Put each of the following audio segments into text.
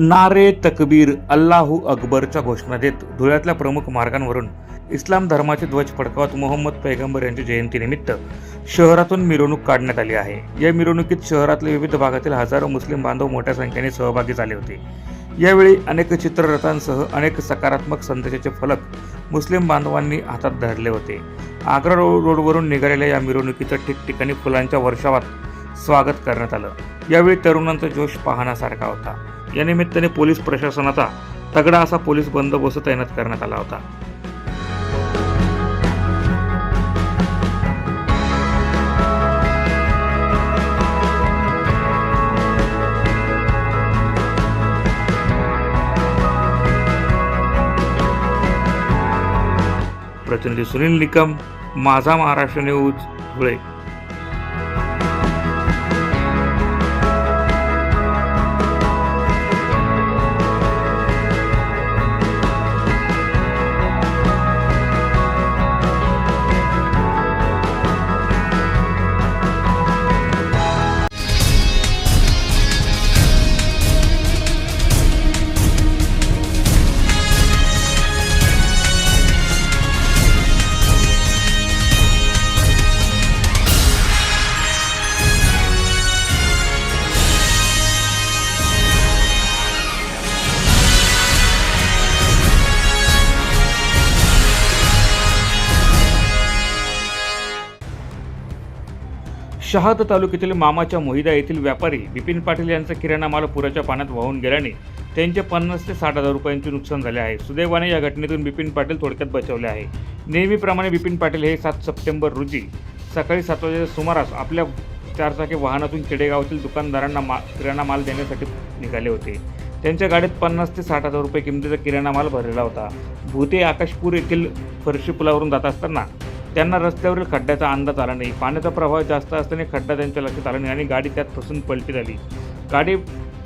नारे तकबीर अल्लाहू अकबरच्या घोषणा देत धुळ्यातल्या प्रमुख मार्गांवरून इस्लाम धर्माचे ध्वज फडकावत मोहम्मद पैगंबर यांच्या जयंतीनिमित्त शहरातून मिरवणूक काढण्यात आली आहे. या मिरवणुकीत शहरातल्या विविध भागातील हजारो मुस्लिम बांधव मोठ्या संख्येने सहभागी झाले होते. यावेळी अनेक चित्ररथांसह अनेक सकारात्मक संदेशाचे फलक मुस्लिम बांधवांनी हातात धरले होते. आग्रा रोड रोडवरून निघालेल्या या मिरवणुकीचं ठिकठिकाणी फुलांच्या वर्षावात स्वागत करण्यात आलं. यावेळी तरुणांचा जोश पाहण्यासारखा होता. या निमित्ताने पोलीस प्रशासनाचा तगडा असा पोलीस बंदोबस्त तैनात करण्यात आला होता. प्रतिनिधी सुनील निकम माझा महाराष्ट्र न्यूज धुळे. शहाद तालुक्यातील मामाच्या मोहिदा येथील व्यापारी बिपिन पाटील यांचा किराणा माल पुराच्या पाण्यात वाहून गेल्याने त्यांचे पन्नास ते साठ हजार रुपयांचे नुकसान झाले आहे. सुदैवाने या घटनेतून बिपिन पाटील थोडक्यात बचावले आहे. नेहमीप्रमाणे बिपिन पाटील हे सात सप्टेंबर रोजी सकाळी सात वाजेच्या सुमारास आपल्या चारचाकी वाहनातून खेडेगावातील दुकानदारांना मा किराणा माल देण्यासाठी निघाले होते. त्यांच्या गाडीत पन्नास ते साठ हजार रुपये किमतीचा किराणा माल भरलेला होता. भूते आकाशपूर येथील फरशी पुलावरून जात असताना त्यांना रस्त्यावरील खड्ड्याचा अंदाज आला नाही. पाण्याचा प्रवाह जास्त असल्याने खड्डा त्यांच्या लक्षात आला नाही आणि गाडी त्यात फसून पलटी झाली. गाडी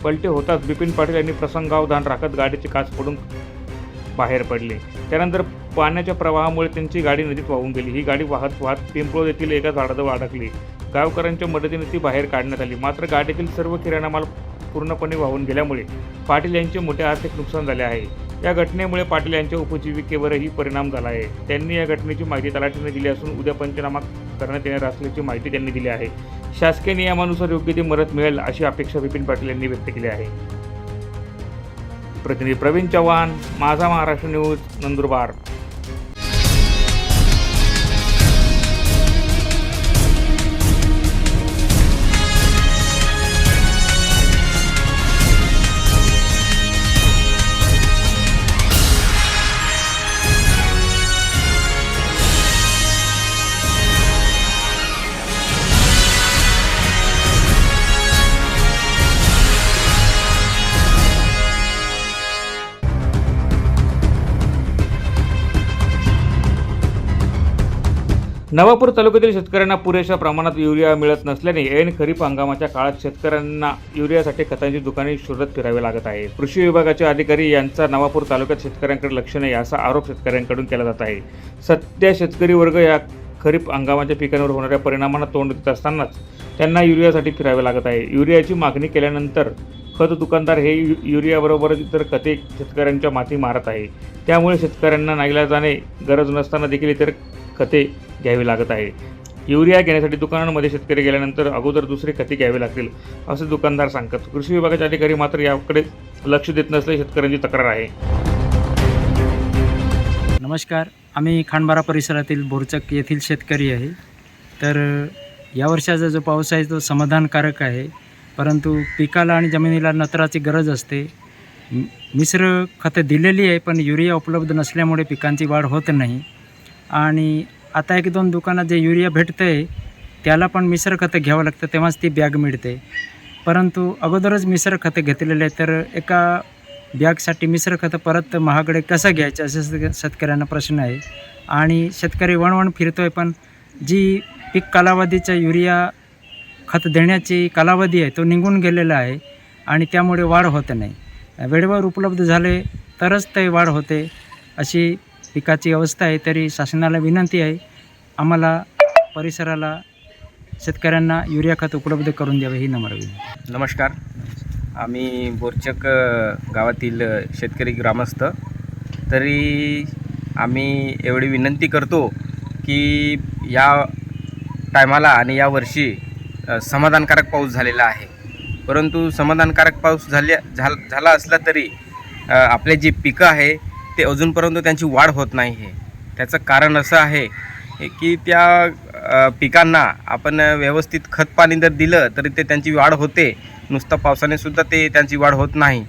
पलटी होताच बिपिन पाटील यांनी प्रसंगावधान राखत गाडीचे काच पडून बाहेर पडले. त्यानंतर पाण्याच्या प्रवाहामुळे त्यांची गाडी नदीत वाहून गेली. ही गाडी वाहत वाहत पिंपळो येथील एका झाडाजवळ अडकली. गावकऱ्यांच्या मदतीने ती बाहेर काढण्यात आली. मात्र गाडीतील सर्व किराणा माल पूर्णपणे वाहून गेल्यामुळे पाटील यांचे मोठे आर्थिक नुकसान झाले आहे. या घटनेमुळे पाटील यांच्या उपजीविकेवरही परिणाम झाला आहे. त्यांनी या घटनेची माहिती तलाठीने दिली असून उद्या पंचनामा करण्यात येणार असल्याची माहिती त्यांनी दिली आहे. शासकीय नियमानुसार योग्य ती मदत मिळेल अशी अपेक्षा बिपिन पाटील यांनी व्यक्त केली आहे. प्रतिनिधी प्रवीण चव्हाण माझा महाराष्ट्र न्यूज नंदुरबार. नवापूर तालुक्यातील शेतकऱ्यांना पुरेशा प्रमाणात युरिया मिळत नसल्याने ऐन खरीप हंगामाच्या काळात शेतकऱ्यांना युरियासाठी खतांची दुकाने शोधत फिरावे लागत आहे. कृषी विभागाचे अधिकारी यांचा नवापूर तालुक्यात शेतकऱ्यांकडे लक्ष नाही असा आरोप शेतकऱ्यांकडून केला जात आहे. सध्या शेतकरी वर्ग या खरीप हंगामाच्या पिकांवर होणाऱ्या परिणामांना तोंड देत असतानाच त्यांना युरियासाठी फिरावे लागत आहे. युरियाची मागणी केल्यानंतर खत दुकानदार हे यु युरियाबरोबरच इतर खते शेतकऱ्यांच्या माती मारत आहे. त्यामुळे शेतकऱ्यांना नाईलाजाने गरज नसताना देखील इतर खते घ्यावी लागत आहे. युरिया घेण्यासाठी दुकानांमध्ये शेतकरी गेल्यानंतर अगोदर दुसरी खते घ्यावी लागतील असे दुकानदार सांगतात. कृषी विभागाचे अधिकारी मात्र याकडे लक्ष देत नसल्याची शेतकऱ्यांची तक्रार आहे. नमस्कार. आम्ही खांडबारा परिसरातील बोरचक येथील शेतकरी आहे. तर या वर्षाचा जो पाऊस आहे तो समाधानकारक आहे. परंतु पिकाला आणि जमिनीला नत्राची गरज असते. मिश्र खतं दिलेली आहे पण युरिया उपलब्ध नसल्यामुळे पिकांची वाढ होत नाही. आणि आता एक दोन दुकानात जे युरिया भेटतं आहे त्याला पण मिश्र खतं घ्यावं लागतं तेव्हाच ती बॅग मिळते. परंतु अगोदरच मिश्र खतं घेतलेले आहे तर एका बॅगसाठी मिश्र खतं परत महागडे कसं घ्यायचं असं शेतकऱ्यांना प्रश्न आहे. आणि शेतकरी वणवण फिरतो आहे पण जी पीक कालावधीचा युरिया खत देण्याची कालावधी आहे तो निघून गेलेला आहे आणि त्यामुळे वाढ होत नाही. वेळेवर उपलब्ध झाले तरच ते वाढ होते अशी पिकाची अवस्था आहे तरी शासनाला विनंती आहे आम्हाला परिसराला शेतकऱ्यांना युरिया खत उपलब्ध करून द्यावे ही नम्र विनंती. नमस्कार. आम्ही बोरचक गावातील शेतकरी ग्रामस्थ. तरी आम्ही एवढी विनंती करतो की या टायमाला आणि या वर्षी समाधानकारक पाऊस झालेला आहे. परंतु समाधानकारक पाऊस झाल्या झाल झाला असला तरी आपले जे पिकं आहे ते अजूनपर्यंत त्यांची वाढ होत नाही आहे. त्याचं कारण असं आहे की त्या पिकांना आपण व्यवस्थित खत पाणी जर दिलं तरी ते त्यांची वाढ होते. नुसतं पावसाने सुद्धा ते त्यांची वाढ होत नाही.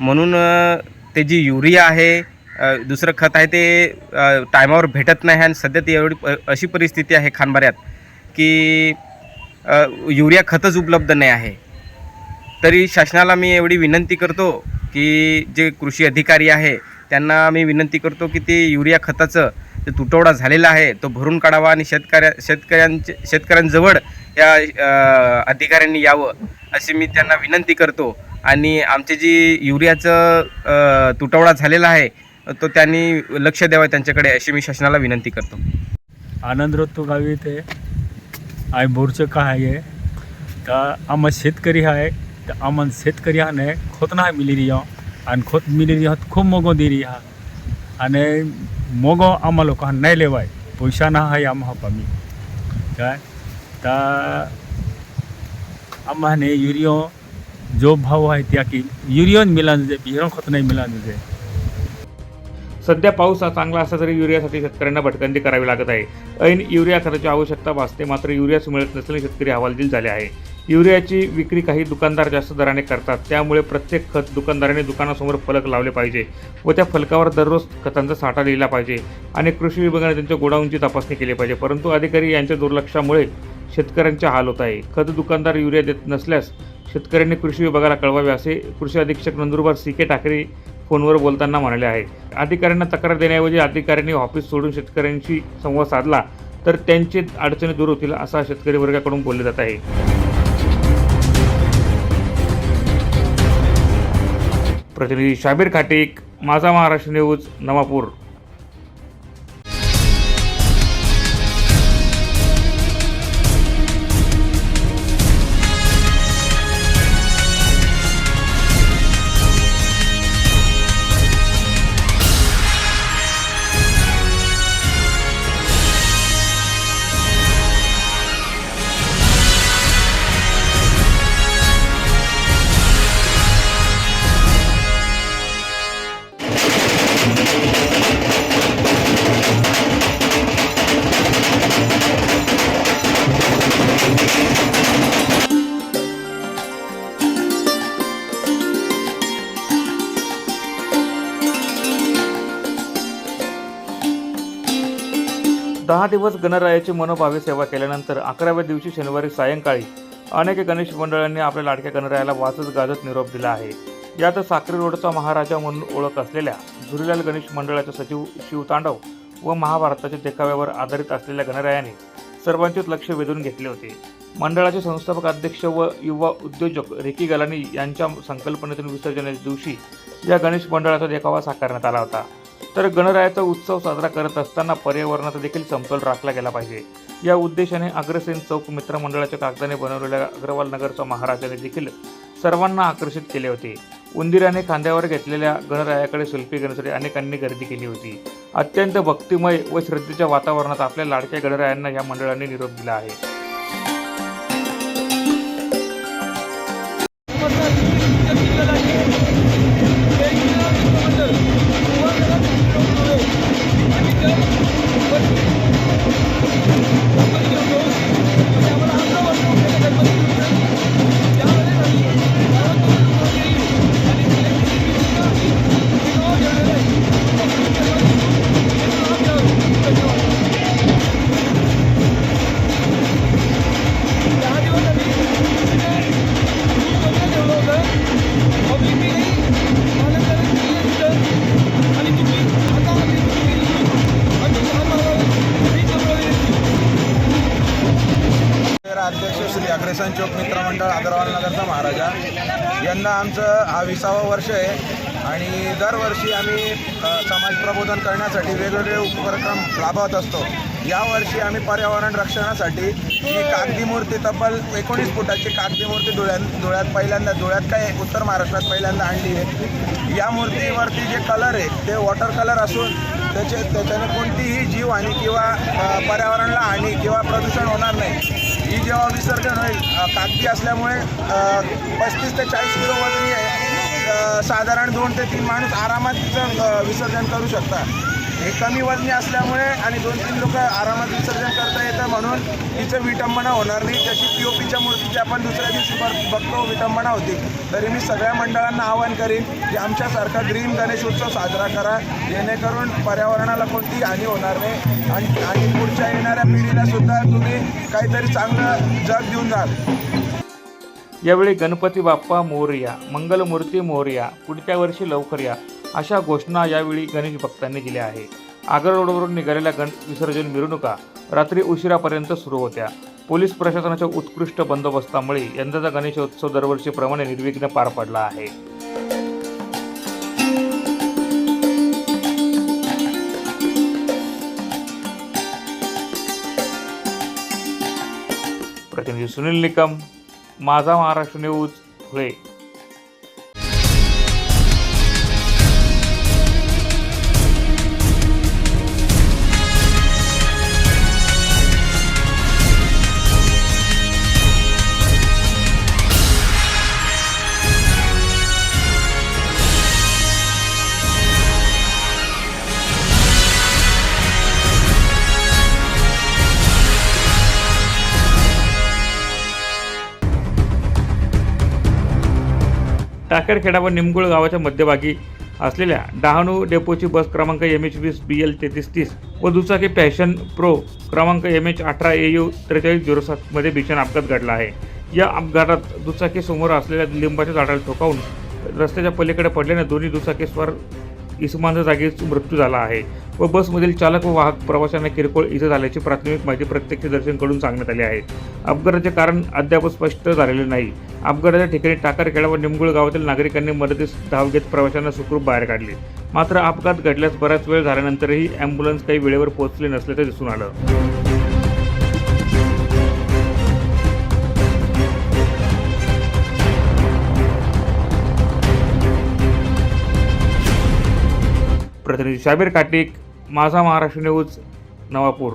म्हणून ते जी युरिया आहे दुसरं खत आहे ते टायमावर भेटत नाही आणि सध्या ती एवढी प- अशी परिस्थिती आहे खानबाऱ्यात की युरिया खतच उपलब्ध नाही आहे. तरी शासनाला मी एवढी विनंती करतो की जे कृषी अधिकारी आहे त्यांना मी विनंती करतो की ते युरिया खताचं जे तुटवडा झालेला आहे तो भरून काढावा आणि शेतकऱ्या शेतकऱ्यांचे शेतकऱ्यांजवळ या अधिकाऱ्यांनी यावं अशी मी त्यांना विनंती करतो. आणि आमचे जी युरियाचं तुटवडा झालेला आहे तो त्यांनी लक्ष द्यावं त्यांच्याकडे अशी मी शासनाला विनंती करतो. आनंद रत्तो गावी ते. आय बोरचं का आहे? तर आम्हा शेतकरी आहे तर आम्हाला शेतकरी हा नाही खोत नाही आणि खोत मिली रही खूप मोगो दे रही आणि मोगो आम्हा लोक नाही लेवाय पैसा ना आम्हा पामी काय तर आम्हाने युरियो जो भाव आहे त्या की युरियो मिला जे बिहरो खत नाही मिला जे सध्या पाऊस हा चांगला असला तरी युरियासाठी शेतकऱ्यांना भटकंती करावी लागत आहे. ऐन युरिया खताची आवश्यकता भासते मात्र युरियाच मिळत नसल्याने शेतकरी हवालदिल झाले आहे. युरियाची विक्री काही दुकानदार जास्त दराने करतात. त्यामुळे प्रत्येक खत दुकानदाराने दुकानासमोर फलक लावले पाहिजे व त्या फलकावर दररोज खतांचा साठा लिहिला पाहिजे आणि कृषी विभागाने त्यांच्या गोडाऊनची तपासणी केली पाहिजे. परंतु अधिकारी यांच्या दुर्लक्षामुळे शेतकऱ्यांचे हाल होत आहे. खत दुकानदार युरिया देत नसल्यास शेतकऱ्यांनी कृषी विभागाला कळवावे असे कृषी अधीक्षक नंदुरबार सी के ठाकरे फोनवर बोलताना म्हणाले आहे. अधिकाऱ्यांना तक्रार देण्याऐवजी अधिकाऱ्यांनी ऑफिस सोडून शेतकऱ्यांशी संवाद साधला तर त्यांची अडचणी दूर होतील असा शेतकरी वर्गाकडून बोलले जात आहे. प्रतिनिधी शाबीर खाटीक माझा महाराष्ट्र न्यूज नवापूर. दिवस गणरायाची मनोभावे सेवा केल्यानंतर अकराव्या दिवशी शनिवारी सायंकाळी अनेक गणेश मंडळांनी आपल्या लाडक्या गणरायाला वाचत गाजत निरोप दिला आहे. यात साक्री रोडचा महाराजा म्हणून ओळख असलेल्या झुरीलाल गणेश मंडळाचे सचिव शिवतांडव व महाभारताच्या देखाव्यावर आधारित असलेल्या गणरायाने सर्वांचेच लक्ष वेधून घेतले होते. मंडळाचे संस्थापक अध्यक्ष व युवा उद्योजक रिकी गलानी यांच्या संकल्पनेतून विसर्जनाच्या दिवशी या गणेश मंडळाचा देखावा साकारण्यात आला होता. तर गणरायाचा उत्सव साजरा करत असताना पर्यावरणाचा देखील समतोल राखला गेला पाहिजे. या उद्देशाने अग्रसेन चौक मित्रमंडळाच्या कागदाने बनवलेल्या अग्रवाल नगरच्या महाराजाने देखील सर्वांना आकर्षित केले होते. उंदिराने खांद्यावर घेतलेल्या गणरायाकडे सेल्फी घेण्यासाठी अनेकांनी गर्दी केली होती. अत्यंत भक्तिमय व श्रद्धेच्या वातावरणात आपल्या लाडक्या गणरायांना या मंडळाने निरोप दिला आहे. यंदा आमचं हा विसावं वर्ष आहे. आणि दरवर्षी आम्ही समाज प्रबोधन करण्यासाठी वेगवेगळे उपक्रम राबवत असतो. यावर्षी आम्ही पर्यावरण रक्षणासाठी ही कागदी मूर्ती तब्बल एकोणीस फुटाची कागदी मूर्ती धुळ्यात धुळ्यात पहिल्यांदा धुळ्यात काय उत्तर महाराष्ट्रात पहिल्यांदा आणली आहे. या मूर्तीवरती जे कलर आहे ते वॉटर कलर असून त्याचे त्याच्याने कोणतीही जीवहानी किंवा पर्यावरणाला हानी किंवा प्रदूषण होणार नाही. ही जेव्हा विसर्जन होईल कागदी असल्यामुळे पस्तीस ते चाळीस किलो वजनी आहे साधारण दोन ते तीन माणूस आरामात तिचं विसर्जन करू शकतात. हे कमी वजनी असल्यामुळे आणि दोन तीन लोक आरामात विसर्जन करता येतं म्हणून तिचं विटंबना होणार नाही. जशी पी ओ पीच्या मूर्तीची आपण दुसऱ्या दिवशी पर बघतो विटंबना होती. तरी मी सगळ्या मंडळांना आवाहन करीन की आमच्यासारखा ग्रीन गणेश उत्सव साजरा करा. जेणेकरून पर्यावरणाला कोणती हानी होणार नाही. आणि आणि पुढच्या येणाऱ्या पिढीला सुद्धा तुम्ही काहीतरी चांगलं जग देऊन जाल यावेळी गणपती बाप्पा मोरया मंगलमूर्ती मोरया पुढच्या वर्षी लवकर या. अशा घोषणा यावेळी गणेश भक्तांनी दिल्या आहे आगर रोडवरून निघालेल्या गण विसर्जन मिरवणुका रात्री उशिरापर्यंत सुरू होत्या. पोलीस प्रशासनाच्या उत्कृष्ट बंदोबस्तामुळे यंदाचा गणेशोत्सव दरवर्षीप्रमाणे निर्विघ्न पार पडला आहे. प्रतिनिधी सुनील निकम माझा महाराष्ट्र न्यूज धुळे. टाकरखेडा व निमगुळ गावाच्या मध्यभागी असलेल्या डहाणू डेपोची बस क्रमांक एम एच वीस बी एल तेहतीस तीस व दुचाकी पॅशन प्रो क्रमांक एम एच अठरा ए यू त्रेचाळीस झिरो सातमध्ये भीषण अपघात घडला आहे. या अपघातात दुचाकीसमोर असलेल्या लिंबाच्या झाडाला ठोकावून रस्त्याच्या पलीकडे पडल्याने दोन्ही दुचाकीस्वार इसमांचा जागीच मृत्यू झाला आहे व बसमधील चालक व वाहक प्रवाशांना किरकोळ इजा झाल्याची प्राथमिक माहिती प्रत्यक्षदर्शींकडून सांगण्यात आली आहे. अपघाताचे कारण अद्याप स्पष्ट झालेले नाही. अपघाताच्या ठिकाणी टाकरखेडा व निमगुळ गावातील नागरिकांनी मदतीस धाव घेत प्रवाशांना सुखरूप बाहेर काढले. मात्र अपघात घडल्यास बराच वेळ झाल्यानंतरही अँब्युलन्स काही वेळेवर पोहोचले नसल्याचं दिसून आलं. प्रतिनिधी शाबीर काटिक माझा महाराष्ट्र न्यूज नवापूर.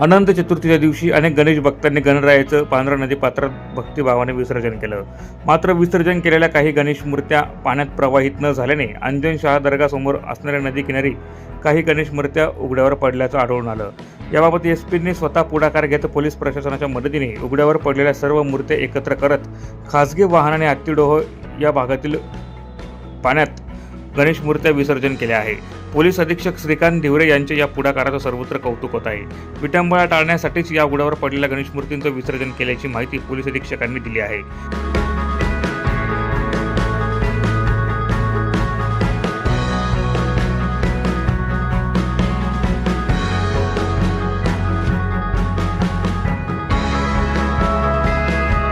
अनंत चतुर्थीच्या दिवशी अनेक गणेश भक्तांनी गणरायाचं पांढरा नदी पात्रात भक्तिभावाने विसर्जन केलं. मात्र विसर्जन केलेल्या काही गणेश मूर्त्या पाण्यात प्रवाहित न झाल्याने अंजनशहा दर्गासमोर असणाऱ्या नदीकिनारी काही गणेश मूर्त्या उघड्यावर पडल्याचं आढळून आलं. याबाबत एस पीने स्वतः पुढाकार घेत पोलीस प्रशासनाच्या मदतीने उघड्यावर पडलेल्या सर्व मूर्त्या एकत्र करत खासगी वाहनाने हत्तीडोह या भागातील पाण्यात गणेश मूर्त्या विसर्जन केल्या आहे. पोलीस अधीक्षक श्रीकांत धिवरे यांच्या या पुढाकाराचं सर्वत्र कौतुक होत आहे. विटंबळा टाळण्यासाठीच या उघड्यावर पडलेल्या गणेश मूर्तींचं विसर्जन केल्याची माहिती पोलीस अधीक्षकांनी दिली आहे.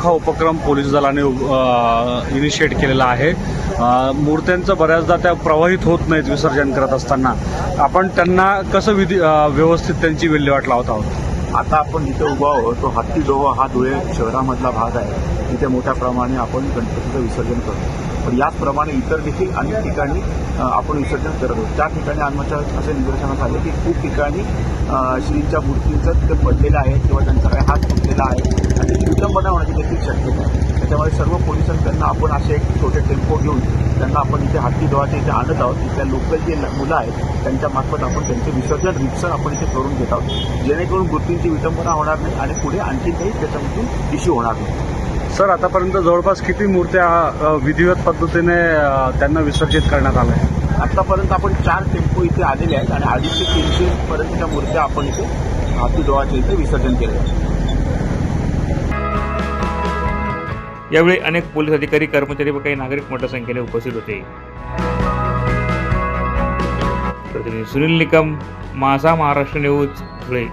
हा उपक्रम पोलीस दलाने इनिशिएट केलेला आहे. मूर्त्यांचं बऱ्याचदा त्या प्रवाहित होत नाहीत विसर्जन करत असताना. आपण त्यांना कसं विधी व्यवस्थित त्यांची विल्हेवाट लावत आहोत? आता आपण इथं उभा आहोत. तो हत्ती डोहा हा धुळे शहरामधला भाग आहे. तिथे मोठ्या प्रमाणे आपण गणपतीचं विसर्जन करतो. पण याचप्रमाणे इतर देखील अनेक ठिकाणी आपण विसर्जन करत आहोत. त्या ठिकाणी आमच्या असे निदर्शनास आले की खूप ठिकाणी श्रींच्या मूर्तींचं ते पडलेलं आहे किंवा त्यांचा काही हात फुटलेला आहे. आणि त्याची होण्याची देखील शक्यता आहे. त्याच्यामुळे सर्व पोलिसांकडनं आपण असे एक छोटे टेम्पो घेऊन त्यांना आपण इथे हत्ती डोहाच्या इथे आणत आहोत. तिथल्या लोकल जे मुलं आहेत त्यांच्या मार्फत आपण त्यांचे विसर्जन रितसर आपण इथे करून घेत आहोत. जेणेकरून मूर्तींची विटंबना होणार नाही आणि पुढे आणखी काही त्याच्यामधून इश्यू होणार नाही. सर आतापर्यंत जवळपास किती मूर्त्या विधिवत पद्धतीने त्यांना विसर्जित करण्यात आल्या? आहे आतापर्यंत आपण चार टेम्पो इथे आलेले आहेत आणि अडीचशे तीनशे पर्यंतच्या मूर्त्या आपण इथे हातीडोळाच्या इथे विसर्जन केले आहे यावेळी अनेक पोलीस अधिकारी कर्मचारी व काही नागरिक मोठ्या संख्येने उपस्थित होते. प्रतिनिधी सुनील निकम माझा महाराष्ट्र न्यूज धुळे.